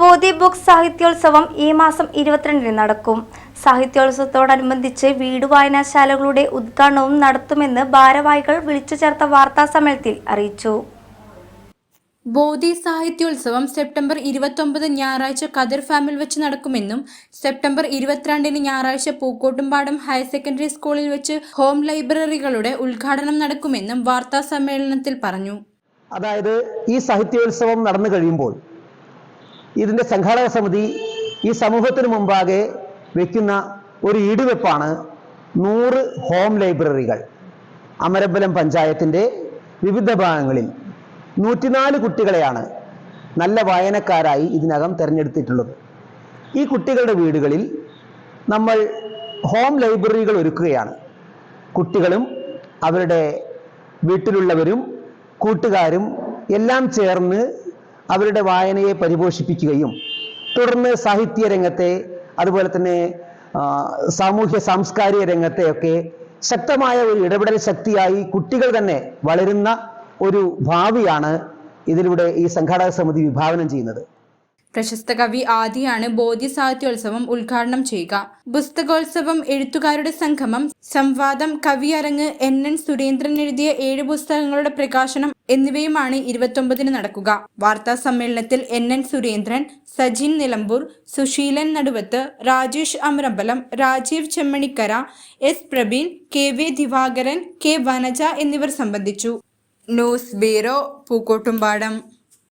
ബോധി book സാഹിത്യോത്സവം ഈ മാസം ഇരുപത്തിരണ്ടിന് നടക്കും. സാഹിത്യോത്സവത്തോടനുബന്ധിച്ച് വീട് വായനാശാലകളുടെ ഉദ്ഘാടനവും നടത്തുമെന്ന് ഭാരവാഹികൾ വിളിച്ചു ചേർത്ത വാർത്താ സമ്മേളനത്തിൽ അറിയിച്ചു. ബോധി സാഹിത്യോത്സവം സെപ്റ്റംബർ ഇരുപത്തൊമ്പത് ഞായറാഴ്ച കതിർ ഫാമിൽ വെച്ച് നടക്കുമെന്നും സെപ്റ്റംബർ ഇരുപത്തിരണ്ടിന് ഞായറാഴ്ച പൂക്കോട്ടുംപാടം ഹയർ സെക്കൻഡറി സ്കൂളിൽ വെച്ച് ഹോം ലൈബ്രറികളുടെ ഉദ്ഘാടനം നടക്കുമെന്നും വാർത്താ സമ്മേളനത്തിൽ പറഞ്ഞു. അതായത് ഈ സാഹിത്യോത്സവം നടന്നു കഴിയുമ്പോൾ ഇതിന്റെ സംഘാടക സമിതി ഈ സമൂഹത്തിന് മുമ്പാകെ വയ്ക്കുന്ന ഒരു ഈടുവെപ്പാണ് നൂറ് ഹോം ലൈബ്രറികൾ. അമരമ്പലം പഞ്ചായത്തിന്റെ വിവിധ ഭാഗങ്ങളിൽ നൂറ്റിനാല് കുട്ടികളെയാണ് നല്ല വായനക്കാരായി ഇതിനകം തിരഞ്ഞെടുത്തിട്ടുള്ളത്. ഈ കുട്ടികളുടെ വീടുകളിൽ നമ്മൾ ഹോം ലൈബ്രറികൾ ഒരുക്കുകയാണ്. കുട്ടികളും അവരുടെ വീട്ടിലുള്ളവരും കൂട്ടുകാരും എല്ലാം ചേർന്ന് അവരുടെ വായനയെ പരിപോഷിപ്പിക്കുകയും തുടർന്ന് സാഹിത്യ രംഗത്തെ അതുപോലെ തന്നെ സാമൂഹ്യ സാംസ്കാരിക രംഗത്തെയൊക്കെ ശക്തമായ ഒരു ഇടപെടൽ ശക്തിയായി കുട്ടികൾ തന്നെ വളരുന്ന ഒരു ഭാവിയാണ് ഇതിലൂടെ ഈ സംഘാടക സമിതി വിഭാവനം ചെയ്യുന്നത്. പ്രശസ്ത കവി ആദിയാണ് ബോധി സാഹിത്യോത്സവം ഉദ്ഘാടനം ചെയ്യുക. പുസ്തകോത്സവം എഴുത്തുകാരുടെ സംഗമം സംവാദം കവിയരങ്ങ് എൻ. എൻ. സുരേന്ദ്രൻ എഴുതിയ ഏഴ് പുസ്തകങ്ങളുടെ പ്രകാശനം എന്നിവയുമാണ് ഇരുപത്തൊമ്പതിന് നടക്കുക. വാർത്താ സമ്മേളനത്തിൽ N. N. Surendran Sajin Nilambur Susheelan Naduvath Rajesh Amarambalam Rajeev Chemmanikkara S. Prabeen K. V. Divakaran K. Vanaja എന്നിവർ സംബന്ധിച്ചു. News bureau Pookkottumpadam.